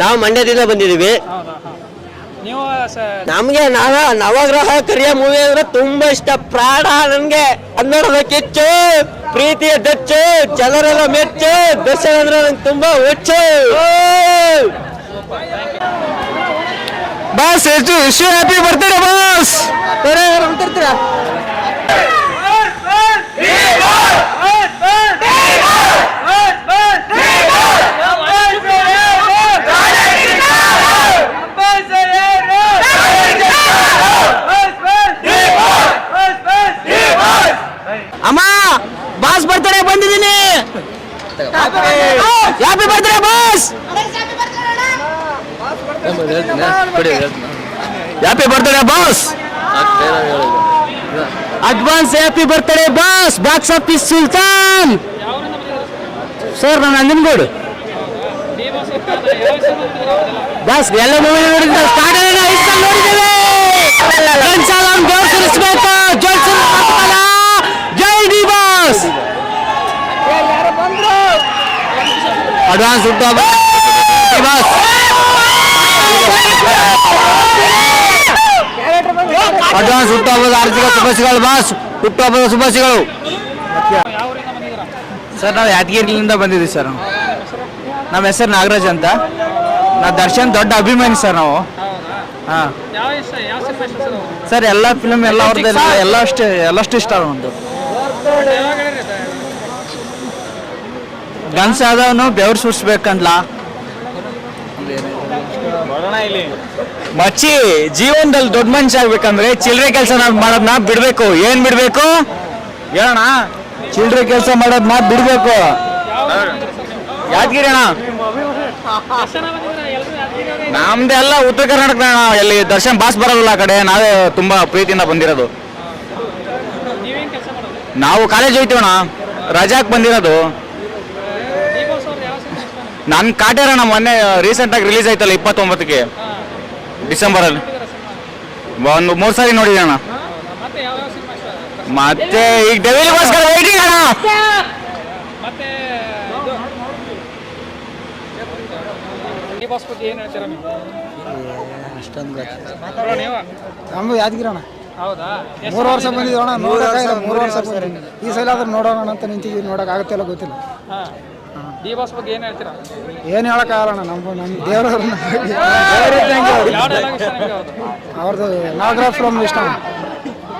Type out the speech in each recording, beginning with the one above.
ನಾವು ಮಂಡ್ಯದಿಂದ ಬಂದಿದ್ದೀವಿ. ಹಾಂ ನೀವು ಸ ನಮ್ಗೆ ನವ ನವಗ್ರಹ ಕರಿಯ ಮೂವಿ ಅಂದ್ರೆ ತುಂಬಾ ಇಷ್ಟ. ಪ್ರಾಣ ನನ್ಗೆ ಕನ್ನಡದ ಕೆಚ್ಚು ಪ್ರೀತಿಯ ದಚ್ಚು ಜನರೆಲ್ಲ ಮೆಚ್ಚು ದರ್ಶನ ಅಂದ್ರೆ ನಂಗೆ ತುಂಬಾ ಹುಚ್ಚು. ಬಾಸ್ ಎಷ್ಟು ವಿಶ್ವ ಹ್ಯಾಪಿ ಬರ್ತೀರಾ ಬಾಸ್ ಅಂತಿರ್ತೀರಾ ಅಮ್ಮ ಬಾಸ್ ಬರ್ತಾರೆ ಬಂದಿದ್ದೀನಿ ಹ್ಯಾಪಿ ಬರ್ತಾರೆ boss happy birthday boss advance happy birthday boss box office Sultan sir ನಾನು ನಂಜನಗೂಡು ಬಾಸ್ ಎಲ್ಲ ಮೂವಿ ನೋಡಿದ್ರೆ ಸ್ಟಾರ್ಟ್ ನೋಡಿದ್ದೇವೆ. ಜೈ. D boss advance D boss advance ಹುಟ್ಟುಹಬ್ಬದ ಆರ್ಥಿಕ ಶುಭಾಶಯಗಳು ಬಾಸ್ ಹುಟ್ಟುಹಬ್ಬದ ಶುಭಾಶಯಗಳು ಸರ್, ನಾವು ಯಾದಗಿರಿಲಿಂದ ಬಂದಿದ್ದೀವಿ ಸರ್. ನಮ್ಮ ಹೆಸರು ನಾಗರಾಜ್ ಅಂತ ನಾವು ದರ್ಶನ್ ದೊಡ್ಡ ಅಭಿಮಾನಿ ಸರ್ ನಾವು ಹಾಂ ಸರ್? ಎಲ್ಲ ಫಿಲ್ಮ್ ಎಲ್ಲ ಅವ್ರದ್ದು ಎಲ್ಲ ಅಷ್ಟು ಎಲ್ಲಷ್ಟು ಇಷ್ಟ ಒಂದು? ಗನ್ಸ್ ಆದವನು ಬೆವ್ರು ಸುರಿಸ್ಬೇಕಂದ್ಲ ಮಚ್ಚಿ ಜೀವನದಲ್ಲಿ ದೊಡ್ಡ ಮನುಷ್ಯ ಆಗ್ಬೇಕಂದ್ರೆ ಚಿಲ್ಲರೆ ಕೆಲಸ ಮಾಡೋದನ್ನ ಬಿಡ್ಬೇಕು. ಏನ್ ಬಿಡ್ಬೇಕು? ಹೇಳೋಣ. ಚಿಲ್ಲರೆ ಕೆಲಸ ಮಾಡೋದನ್ನ ಬಿಡ್ಬೇಕು. ಯಾದಗಿರಿ ಅಣ್ಣ? ನಮ್ದೆಲ್ಲ ಉತ್ತರ ಕರ್ನಾಟಕ ಅಣ್ಣ. ಎಲ್ಲಿ ದರ್ಶನ್ ಬಾಸ್ ಬರೋದಿಲ್ಲ ಆ ಕಡೆ. ನಾವೇ ತುಂಬಾ ಪ್ರೀತಿಯಿಂದ ಬಂದಿರೋದು. ನಾವು ಕಾಲೇಜ್ ಹೋಯ್ತೀವಣ್ಣ ರಜಾಕ್ ಬಂದಿರೋದು. ಸಿನಿಮಾ ಕಾಟೇರ ನಮ್ಮ ಮೊನ್ನೆ ರೀಸೆಂಟ್ ಆಗಿ ರಿಲೀಸ್ ಆಯ್ತಲ್ಲ ಇಪ್ಪತ್ತೊಂಬತ್ತಕ್ಕೆ. ಡಿಸೆಂಬರ್ ಅಲ್ಲಿ ನೋಡಿದ್ದೀರಾ ಸಿನಿಮಾ? ಒಂದು ಮೂರು ಸಾರಿ ನೋಡಿದೆ ಅಣ್ಣ. ಮತ್ತೆ ಯಾವ ಯಾವ ಸಿನಿಮಾ ಇಷ್ಟ? ಮತ್ತೆ ಈಗ ಡೆವಿಲ್ಗೋಸ್ಕರ ವೈಟಿಂಗ್ ಅಣ್ಣ. ಮತ್ತೆ ಇದು ಡಿ ಬಾಸ್ ಏನು ಹೇಳ್ತೀರಾ ನೀವು? ಬರೋ ನೀವಾ? ನಮ್ದು ಯಾದಗಿರಣ ಹೌದಾ? ಮೂರು ವರ್ಷ? ಬಂದಿದ್ದೀವಣ ನೋಡೋಕ್ಕಾಗಿಲ್ಲ ಮೂರು ವರ್ಷ. ಈ ಸಲ ಆದ್ರೂ ನೋಡೋಣ ಅಂತ ನಿಂತಿದ್ದೀವಿ ನೋಡಕ್ ಆಗತ್ತೆಲ್ಲ ಗೊತ್ತಿಲ್ಲ. ಹಾ. ಡಿ ಬಾಸ್ ಬಗ್ಗೆ ಏನು ಹೇಳ್ತೀರಾ? ಏನು ಹೇಳೋಕ್ಕಾಗಲ್ಲ ನಮ್ಮ ನಮ್ಮ ದೇವ್ರವ್ರನ್ನ ಯಾವ ಡೈಲಾಗ್ ಇಷ್ಟ ನಿಮ್ಗೆ ಅವ್ರದ್ದು? ಅವ್ರದ್ದು ನಾಗರಾಜ್ ಫ್ರಮ್ ಇಷ್ಟ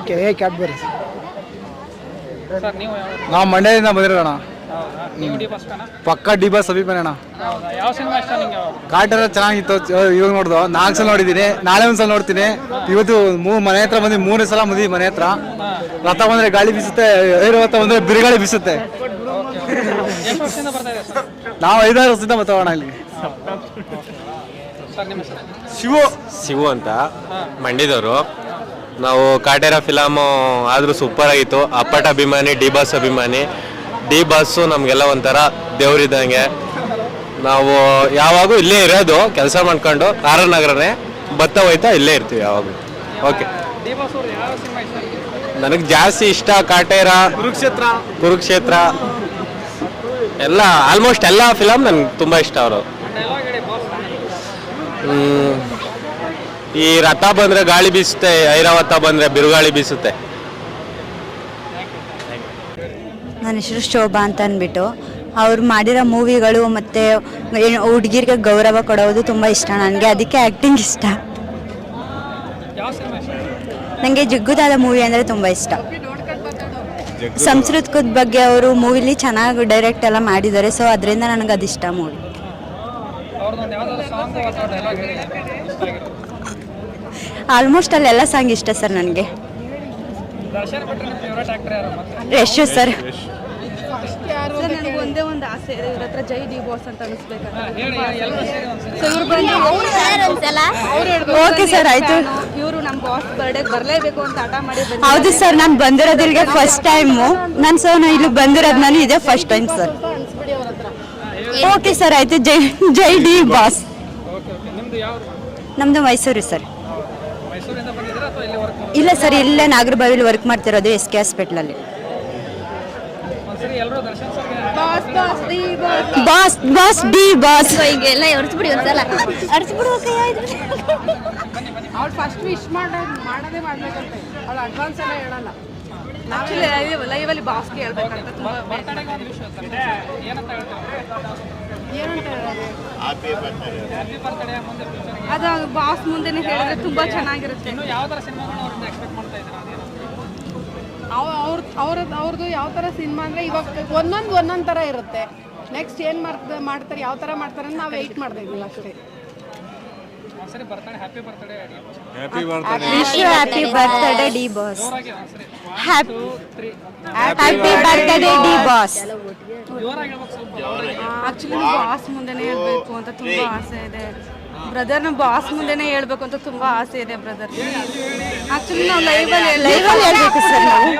ಕೆ ಎ ಕ್ಯಾಡ್ಬರಿ ಸರ್ ನೀವು ಯಾವ ನಾವು ಮಂಡ್ಯದಿಂದ ಬಂದಿರೋಣ ಹೌದಾ? ನೀವು ಡಿ ಬಾಸ್ ಫ್ಯಾನಾ? ಪಕ್ಕ ಡಿ ಬಸ್ ಅಭಿಮಾನ ಹೌದಾ? ಯಾವ ಸಿನಿಮಾ ಇಷ್ಟ ನಿಮ್ಗೆ ಅವ್ರದ್ದು? ಕಾಟೇರ ಚೆನ್ನಾಗಿತ್ತು ಇವಾಗ ನೋಡ್ದು. ನಾಲ್ಕು ಸಲ ನೋಡಿದ್ದೀನಿ. ನಾಳೆ ಒಂದ್ಸಲ ನೋಡ್ತೀನಿ. ಇವತ್ತು ಮೂ ಮನೆ ಹತ್ರ ಬಂದು ಮೂರನೇ ಸಲ ಬಂದಿ ಮನೆ ಹತ್ರ. ರಥ ಬಂದ್ರೆ ಗಾಳಿ ಬೀಸುತ್ತೆ ಐರವತ್ತ ಬಂದ್ರೆ ಬಿರುಗಾಳಿ ಬೀಸುತ್ತೆ. ಎಷ್ಟು ವರ್ಷದಿಂದ ಬರ್ತಾ ಇದೆ ಸರ್. ನಾವು ಐದಾರು ವರ್ಷದಿಂದ ಬರ್ತಾವಣ ಇಲ್ಲಿ. ಸರ್ ನಿಮ್ಮ ಹೆಸರು? ಶಿವು. ಶಿವು ಅಂತ ಮಂಡ್ಯದವರು ನಾವು ಕಾಟೇರ ಫಿಲಮು ಆದರೂ ಸೂಪರ್ ಆಗಿತ್ತು. ಅಪ್ಪಟ ಅಭಿಮಾನಿ ಡಿ ಬಾಸ್ ಅಭಿಮಾನಿ. ಡಿ ಬಾಸು ನಮಗೆಲ್ಲ ಒಂಥರ ದೇವ್ರಿದ್ದಂಗೆ ನಾವು ಯಾವಾಗೂ ಇಲ್ಲೇ ಇರೋದು ಕೆಲಸ ಮಾಡ್ಕೊಂಡು ಆರ್ ನಗರನೇ ಬತ್ತ ಹೋಯ್ತಾ ಇಲ್ಲೇ ಇರ್ತೀವಿ ಯಾವಾಗಲೂ. ಓಕೆ ಡಿ ಬಾಸ್ ಅವ್ರು ಯಾವ ಸಿನಿಮಾ ಇಷ್ಟ? ನಿಮ್ಗೆ? ನನಗೆ ಜಾಸ್ತಿ ಇಷ್ಟ ಕಾಟೇರ. ಕುರುಕ್ಷೇತ್ರ. ಕುರುಕ್ಷೇತ್ರ. ಎಲ್ಲ ಆಲ್ಮೋಸ್ಟ್ ಎಲ್ಲ ಫಿಲಮ್ ನನ್ಗೆ ತುಂಬ ಇಷ್ಟ ಅವರು. ಈ ರಥ ಬಂದ್ರೆ ಗಾಳಿ ಬೀಸುತ್ತೆ ಐರಾವತ ಬಂದ್ರೆ ಬಿರುಗಾಳಿ ಬೀಸುತ್ತೆ. ನನ್ನ ಹೆಸರು ಶೋಭಾ ಅಂತ ಅಂದ್ಬಿಟ್ಟು ಅವ್ರು ಮಾಡಿರೋ ಮೂವಿಗಳು ಮತ್ತು ಹುಡುಗಿರಿಗೆ ಗೌರವ ಕೊಡೋದು ತುಂಬ ಇಷ್ಟ ನನಗೆ ಅದಕ್ಕೆ ಆ್ಯಕ್ಟಿಂಗ್ ಇಷ್ಟ. ನನಗೆ ಜಿಗ್ಗುದಾದ ಮೂವಿ ಅಂದರೆ ತುಂಬ ಇಷ್ಟ. ಸಂಸ್ಕೃತದ ಬಗ್ಗೆ ಅವರು ಮೂವಿಲಿ ಚೆನ್ನಾಗಿ ಡೈರೆಕ್ಟ್ ಎಲ್ಲ ಮಾಡಿದ್ದಾರೆ ಸೊ ಅದರಿಂದ ನನಗೆ ಅದು ಇಷ್ಟ ಮೂವಿ. ಆಲ್ಮೋಸ್ಟ್ ಅಲ್ಲೆಲ್ಲ ಸಾಂಗ್ ಇಷ್ಟ ಸರ್ ನನಗೆ. ಯಶ್ ಬಿಟ್ಟರೆ ನಿಮ್ಮ ಫೇವ್ರೇಟ್ ಆಕ್ಟರ್ ಯಾರು ಮತ್ತೆ ಯಶು ಸರ್ ಸರ್ ನನಗೆ ಒಂದೇ ಒಂದು ಆಸೆ ಇದೆ. ಇವ್ರ ಹತ್ರ ಜೈ ಡಿ ಬಾಸ್ ಅಂತ ಅನಿಸ್ಬೇಕಂತ ಸೇರಿ ಸೊ ಇವ್ರು ಬಂದು Okay sir, ಆಯ್ತು. ಇವರು ನಮ್ಮ ಬಾಸ್ ಬರ್ಡೇಗೆ ಬರಲೇಬೇಕು ಅಂತ ಹಠ ಮಾಡಿ. ಹೌದು ಸರ್ ನಾನು ಬಂದಿರೋದ್ ಇಲ್ಲಿಗೆ ಫಸ್ಟ್ ಟೈಮು ನಾನು ಸೊ ನಾನು ಇಲ್ಲಿ ಬಂದಿರೋದು ನಾನು ಇದೇ first time sir. Okay sir ಆಯ್ತು. ಜೈ ಜೈ ಡಿ ಬಾಸ್. ನಮ್ದು ಓಕೆ ಮೈಸೂರು ಸರ್. ಮೈಸೂರಿಂದ ಬಂದಿದ್ದೀರಾ ಅಥವಾ ಇಲ್ಲಿ ವರ್ಕ್ ಇಲ್ಲ ಸರ್ ಇಲ್ಲೇ ನಾಗರಬಾವಿಲಿ ವರ್ಕ್ ಮಾಡ್ತಿರೋದು ಎಸ್ ಕೆ ಹಾಸ್ಪಿಟ್ಲಲ್ಲಿ ಒಂದು ಸರಿ ಎಲ್ಲರೂ ದರ್ಶನ್ ಸರ್ಗೆ ಬಾಸ್ ಬಾಸ್ ಡಿ ಬಾಸ್. ಹೀಗೆಲ್ಲ ಬಾಸ್ ಡಿ ಬಾಸ್. ಹಿಂಗೆಲ್ಲ ಅರ್ಚ್ಬಿಡಿ ಒಂದ್ಸಲ. ಅರ್ಚ್ಬಿಡುವ ಕೈ ಅವ್ಳು ಫಸ್ಟ್ ವಿಶ್ ಮಾಡೋದು ಮಾಡೋದೇ ಮಾಡ್ಬೇಕಂತೆ. ಅವ್ಳು ಅಡ್ವಾನ್ಸ್ ಎಲ್ಲ ಹೇಳಲ್ಲ. ಆಕ್ಚುಲಿ ಲೈವಲ್ಲಿ ಬಾಸ್ಗೆ ಹೇಳ್ಬೇಕಂತ ತುಂಬ ಏನಂತ ಅದು ಬಾಸ್ ಮುಂದೆನೇ ಹೇಳಿದ್ರೆ ತುಂಬಾ ಚೆನ್ನಾಗಿರುತ್ತೆ. ಅವ್ರ ಅವ್ರದ್ದು ಅವ್ರದ್ದು ಯಾವ ಥರ ಸಿನಿಮಾ ಅಂದರೆ ಇವಾಗ ಒಂದೊಂದು ಒಂದೊಂದು ಥರ ಇರುತ್ತೆ. ನೆಕ್ಸ್ಟ್ ಏನು ಮಾಡ್ತಾ ಮಾಡ್ತಾರೆ ಯಾವ ಥರ ಮಾಡ್ತಾರೆ ಅಂತ ನಾವು ವೆಯ್ಟ್ ಮಾಡ್ತಾ ಇದ್ದೀವಿ ಅಷ್ಟೇ. Happy birthday wish happy birthday D boss happy happy birthday D boss ಜೋರಾಗಿ ಹೇಳ್ಬೇಕು ಸ್ವಲ್ಪ. ಆಕ್ಚುಲಿ ಬಾಸ್ ಮುಂದೆನೇ ಹೇಳ್ಬೇಕು ಅಂತ ತುಂಬಾ ಆಸೆ ಇದೆ. ಬ್ರದರ್ನ ಬಾಸ್ ಮುಂದೆನೇ ಹೇಳ್ಬೇಕು ಅಂತ ತುಂಬಾ ಆಸೆ ಇದೆ ಬ್ರದರ್ ಆಕ್ಚುಲಿ ನಾವು ಲೈವಲ್ಲಿ ಲೈವಲ್ಲಿ ಹೇಳ್ಬೇಕು. ಸರ್ ನಾವು.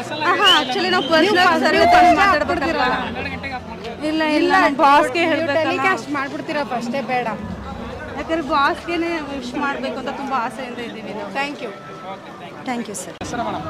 ನೀವು ಪರ್ಸನಲ್ ಆಕ್ಚುಲಿ ನಾವು ಪರ್ಸನಲ್ ಸರಿ ಮಾತಾಡ್ಬೇಕಲ್ಲ ಹನ್ನೆರಡು ಗಂಟೆಗೆ ಆಫ್ ಮಾಡ್ತೀವಿ ಇಲ್ಲ ಇಲ್ಲ ಬಾಸ್ಗೆ ಹೇಳ್ಬೇಕು? ಟೆಲಿಕಾಸ್ಟ್ ಮಾಡ್ಬಿಡ್ತೀರಪ್ಪ ಅಷ್ಟೇ ಬೇಡ. ಯಾಕಂದ್ರೆ ಬಾಸ್ಗೆನೆ ವಿಶ್ ಮಾಡಬೇಕು ಅಂತ ತುಂಬಾ ಆಸೆಯಿಂದ ಇದ್ದೀವಿ thank you thank you sir madam